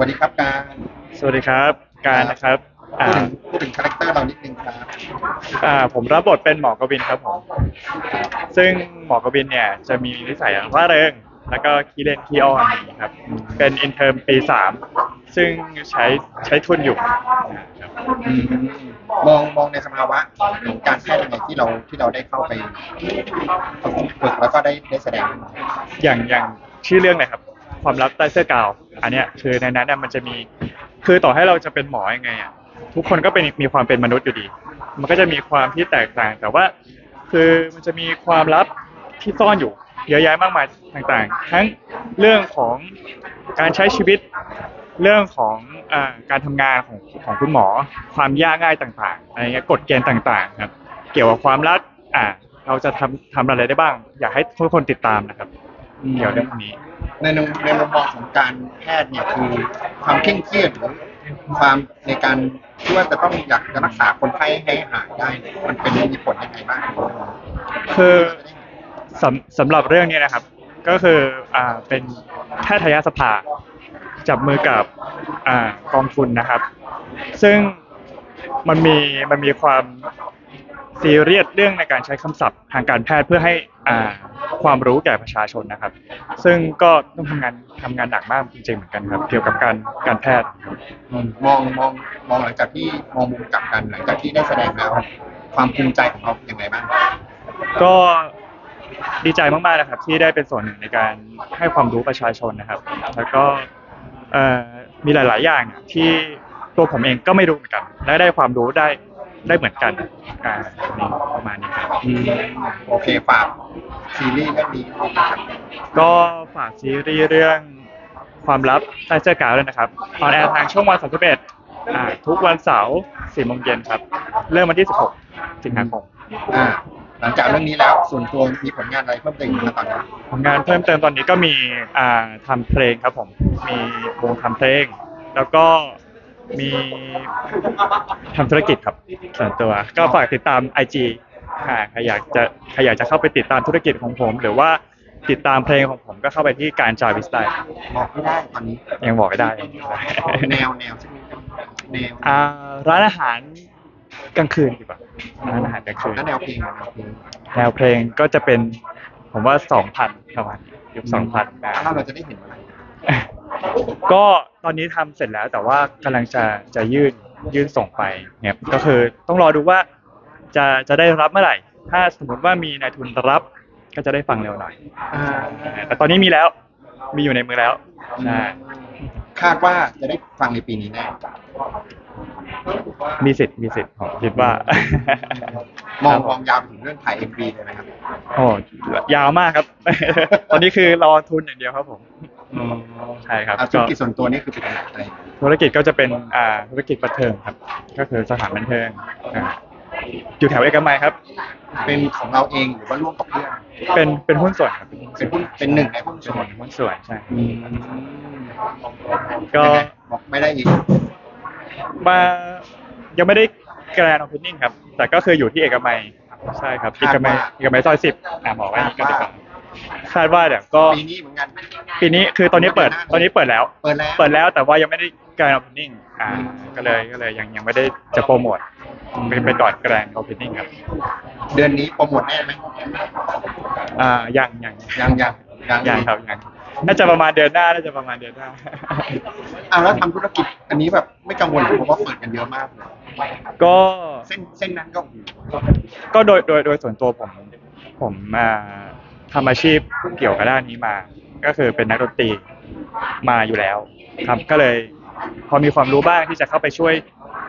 วัสดีครับการสวัสดีครับการนะครับพูอ่าดถึงพูดถึงคาแรคเตอร์เรานิดนึงครับอ่าผมรับบทเป็นหมอกวินครับผมซึ่งหมอกวินเนี่ยจะมีนิสัยร่าเริงแล้วก็ขี้เล่นขี้อ้อนอย่างนี้ครับ เป็นอินเทอร์มปีสามซึ่งใช้ใช้ทุนอยู่นะครับมองมองในสภาวะของการแพทย์ยังไงที่เราที่เราได้เข้าไปฝึกฝึกแล้วก็ได้ได้แสดงอย่างอย่างชื่อเรื่องเลยครับ ความลับใต้เสื้อกาว อันเนี้ยคือในนั้นน่ะมันจะมี คือต่อให้เราจะเป็นหมอยังไงอะทุกคนก็เป็นมีความเป็นมนุษย์อยู่ดี มันก็จะมีความที่แตกต่าง แต่ว่าคือมันจะมีความลับที่ซ่อนอยู่ เยอะแยะมากมายต่างๆ ทั้งเรื่องของการใช้ชีวิต เรื่องของอการทำงานของของคุณหมอ ความยากง่ายต่างๆอะไรเงี้ยกฎเกณฑ์ต่างๆครับ เกี่ยวกับความรักอ่าเราจะทำทำอะไรได้บ้าง อยากให้ทุกคนติดตามนะครับ เกี่ยวกับเรื่องพวกนี้ ในมุมในมุมมองของการแพทย์เนี่ยคือความเคร่งเครียดหรือความในการที่ว่าจะต้องอยากจะรักษาคนไข้ให้หายได้เนี่ยมันเป็นมีผลยังไงบ้างคือสำสำหรับเรื่องนี้นะครับ ก็คืออ่าเป็นแพทยสภาจับมือกับอ่ากองทุนนะครับ ซึ่งมันมีมันมีความ ซีเรียสเรื่องในการใช้คำศัพท์ทางการแพทย์เพื่อให้อ่าความรู้แก่ประชาชนนะครับ ซึ่งก็ต้องทำงานทำงานหนักมากจริงๆเหมือนกันครับ เกี่ยวกับการการแพทย์มองมองมองหลังจากที่มองมุมกลับกันหลังจากที่ได้แสดงแล้ว ความภูมิใจของเราเป็นยังไงบ้างก็ดีใจมากๆนะครับที่ได้เป็นส่วนหนึ่งในการให้ความรู้ประชาชนนะครับ แล้วก็เอ่อมีหลาย ๆ อย่างอะที่ตัวผมเองก็ไม่รู้เหมือนกันและได้ความรู้ได้ ได้เหมือนกันอ่านี่ประมาณนี้ครับโอเคฝากซีรีส์เรื่องนี้นะครับก็ฝากซีรีส์เรื่องความลับใต้เสื้อกาวด้วยนะครับออนแอร์ทางช่องวันสามสิบเอ็ดอ่าทุกวันเสาร์สี่โมงเย็นครับ เริ่มวันที่สิบหกสิงหาคมอ่าหลังจากเรื่องนี้แล้วส่วนตัวมีผลงานอะไรเพิ่มเติมอีกไหมตอนนี้ผลงานเพิ่มเติมตอนนี้ก็มีอ่าทำเพลงครับผม มีวงทำเพลง แล้วก็ มีทำธุรกิจครับส่วนตัวก็ฝากติดตาม IG อ่าใครอยากจะใครอยากจะเข้าไปติดตามธุรกิจของผม หรือว่าติดตามเพลงของผมก็เข้าไปที่การจาวิสไตล์บอกไม่ได้ตอนนี้ยังบอกไม่ได้ แนวแนวสักนิดแนวอ่าร้านอาหารกลางคืนดีกว่าร้านอาหารกลางคืนแล้วแนวเพลงอะแนวเพลงแนวเพลงก็จะเป็นผมว่าสองพันประมาณนี้ยุคสองพันแล้วเราจะได้เห็นอะไร ก็ตอนนี้ทำเสร็จแล้วแต่ว่ากำลังจะจะยื่นยื่นส่งไปเนี่ยก็คือต้องรอดูว่าจะจะได้รับเมื่อไหร่ ถ้าสมมติว่ามีนายทุนรับก็จะได้ฟังเร็วหน่อยอ่าแต่ตอนนี้มีแล้วมีอยู่ในมือแล้วใช่คาดว่าจะได้ฟังในปีนี้แน่มีสิทธิ์มีสิทธิ์ผมคิดว่า มองมองยาวไปถึงเรื่องถ่าย MV เลยไหมครับ โอ้ยาวมากครับ ตอนนี้คือรอทุนอย่างเดียวครับผ มใช่ครับอะธุรก็กิจส่วนตัวนี่คือเป็นอะไรธุรกิจก็จะเป็นอ่าธุรกิจบันเทิงครับ ก็คือสถานบันเทิงอ่าอยู่แถวเอกมัยครับ เป็นของเราเองหรือว่าร่วมกับเพื่อนเป็นเป็นหุ้นส่วนครับเป็นหุ้นเป็นหนึ่งในหุ้นเป็นส่วนหุ้นส่วนใช่อืมก็ยังไงบอกไม่ได้อีกมายังไม่ได้แกรนด์โอเพนนิ่งครับ แต่ก็คืออยู่ที่เอกมัยใช่ครับเอกมัยเอกมัยซอยสิบอ่าบอกไว้อย่างนี้ก็ได้ครับ คาดว่าเดี๋ยวก็ปีนี้เหมือนกัน ปีนี้คือตอนนี้เปิดตอนนี้เปิดแล้ว เปิดแล้ว เปิดแล้วแต่ว่ายังไม่ได้แกรนด์โอเพนนิ่งอ่าก็เลยก็เลยยังยังไม่ได้จะโปรโมทเป็นไปก่อนแกรนด์โอเพนนิ่งครับ เดือนนี้โปรโมทแน่ไหมอ่ายังยังยังยังยังยังครับยังน่าจะประมาณเดือนหน้าน่าจะประมาณเดือนหน้าอ้าวแล้วทำธุรกิจอันนี้แบบไม่กังวลเหรอเพราะว่าเปิดกันเยอะมากเลยก็เส้นเส้นนั้นก็ ก็โดยโดยโดยส่วนตัวผม ผมมา ทำอาชีพเกี่ยวกับด้านนี้มา ก็คือเป็นนักดนตรีมาอยู่แล้วครับก็เลยพอมีความรู้บ้างที่จะเข้าไปช่วย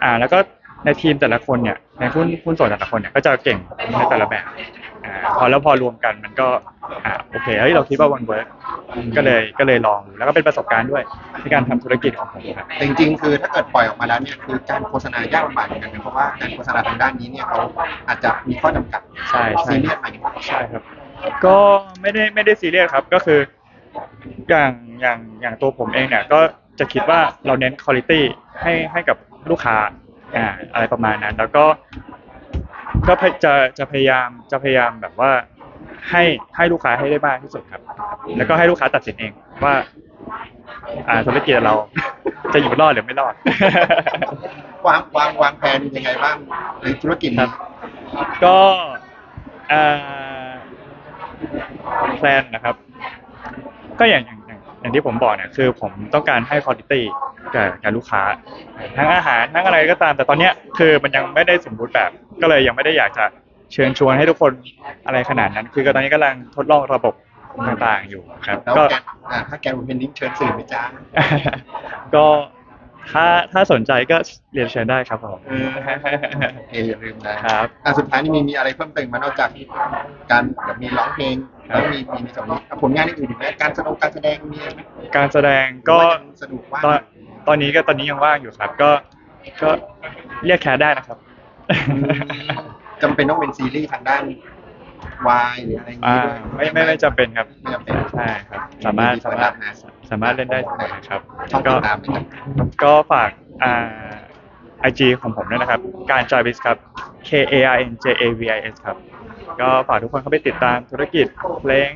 อ่าแล้วก็ในทีมแต่ละคนเนี่ยในหุ้นหุ้นส่วนแต่ละคนเนี่ยก็จะเก่งในแต่ละแบบอ่าพอแล้วพอรวมกันมันก็อ่าโอเคเฮ้ยเราคิดว่าวันเวิร์กก็เลยก็เลยลองแล้วก็เป็นประสบการณ์ด้วยในการทำธุรกิจของผมครับ แต่จริงๆ คือถ้าเกิดปล่อยออกมาแล้วเนี่ยคือการโฆษณายากลำบากเหมือนกันนะเพราะว่าการโฆษณาทางด้านนี้เนี่ยเขาอาจจะมีข้อจำกัดใช่ใช่ ซีเรียสไหมใช่ครับ ก็ไม่ได้ไม่ได้ซีเรียสครับก็คืออย่างอย่างอย่างตัวผมเองเนี่ยก็จะคิดว่าเราเน้นคุณภาพให้ให้กับลูกค้าอ่าอะไรประมาณนั้น แล้วก็ก็พยจะจะพยายามจะพยายามแบบว่าให้ให้ลูกค้าให้ได้มากที่สุดครับ แล้วก็ให้ลูกค้าตัดสินเองว่า อ่าธุรกิจเรา จะอยู่รอดหรือไม่รอด วางวางวางแผนยังไงบ้างในธุรกิจครันี้บก็เอ่อ แพลนนะครับ ก็อย่างอย่างอย่างอย่างที่ผมบอกเนี่ยคือผมต้องการให้คุณภาพกับกับลูกค้า ทั้งอาหารทั้งอะไรก็ตาม แต่ตอนเนี้ยคือมันยังไม่ได้สมบูรณ์แบบ ก็เลยยังไม่ได้อยากจะเชิญชวนให้ทุกคนอะไรขนาดนั้น คือก็ตอนนี้กำลังทดลองระบบต่างๆอยู่ครับแล้วก็ แกนอ่าถ้าแกนเป็นนิ้งเชิญสื่อไหมจ้า ก็ ถ้าถ้าสนใจก็เรียนเชิญได้ครับผมเออโอเคอย่าลืมนะครับ อะสุดท้ายนี่มีมีอะไรเพิ่มเติมมานอกจากการแบบมีร้องเพลงครับแล้วมีมีในส่วนนี้อะผลงานอื่นๆอีกไหมการแสดงการแสดงมีไหมการแสดงก็ หรือว่ายังสนุกว่างตอนตอนนี้ก็ตอนนี้ยังว่างอยู่ครับ ก็ก็เรียกแคสได้นะครับ อืมจำเป็นต้องเป็นซีรีส์ทางด้านวายหรืออะไรอย่างอ่านี้ด้วยไม่ไม่ไม่จำเป็นครับ ไม่จำเป็นใช่ครับ สามารถมีสามารถเปิดรับนะ สามารถเล่นได้ทุกคนนะครับช่องก็ติดตามนะครับ ก็ฝากอ่าไอจีของผมด้วยนะครับ การจาวิสครับ K A R N J A V I S ครับ ก็ฝากทุกคนเข้าไปติดตามธุรกิจเพลง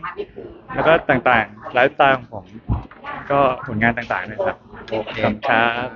แล้วก็ต่างๆไลฟ์สไตล์ของผม ก็ผลงานต่างๆด้วยครับโอเค ขอบคุณครับ